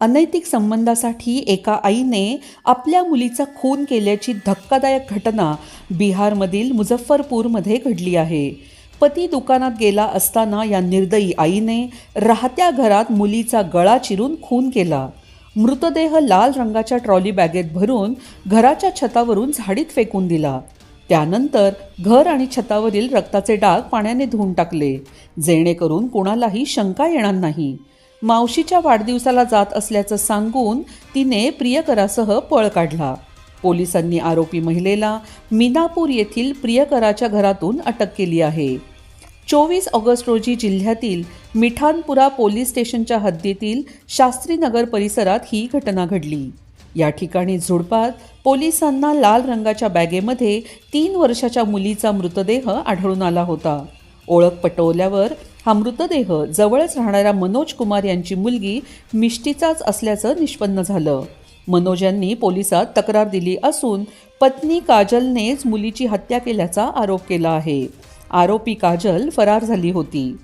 अनैतिक संबंधासाठी एका आईने आपल्या मुलीचा खून केल्याची धक्कादायक घटना बिहारमधील मुझफ्फरपूरमध्ये घडली आहे. पती दुकानात गेला असताना या निर्दयी आईने राहत्या घरात मुलीचा गळा चिरून खून केला. मृतदेह लाल रंगाच्या ट्रॉली बॅगेत भरून घराच्या छतावरून झाडीत फेकून दिला. त्यानंतर घर आणि छतावरील रक्ताचे डाग पाण्याने धुवून टाकले. जेणेकरून कोणालाही शंका येणार नाही. मावशीच्या वाढदिवसाला जात असल्याचं सांगून तिने प्रियकरासह पळ काढला. पोलिसांनी आरोपी महिलेला मिनापूर येथील प्रियकराच्या घरातून अटक केली आहे. चोवीस ऑगस्ट रोजी जिल्ह्यातील मिठानपुरा पोलीस स्टेशनच्या हद्दीतील शास्त्रीनगर परिसरात ही घटना घडली. या ठिकाणी झुडपात पोलिसांना लाल रंगाच्या बॅगेमध्ये तीन वर्षाच्या मुलीचा मृतदेह आढळून आला होता. ओळख पटवल्यावर हा मृतदेह जवळच राहणाऱ्या मनोज कुमार यांची मुलगी मिष्टीचाच असल्याचं निष्पन्न झालं. मनोज यांनी पोलिसात तक्रार दिली असून पत्नी काजलनेच मुलीची हत्या केल्याचा आरोप केला आहे. आरोपी काजल फरार झाली होती.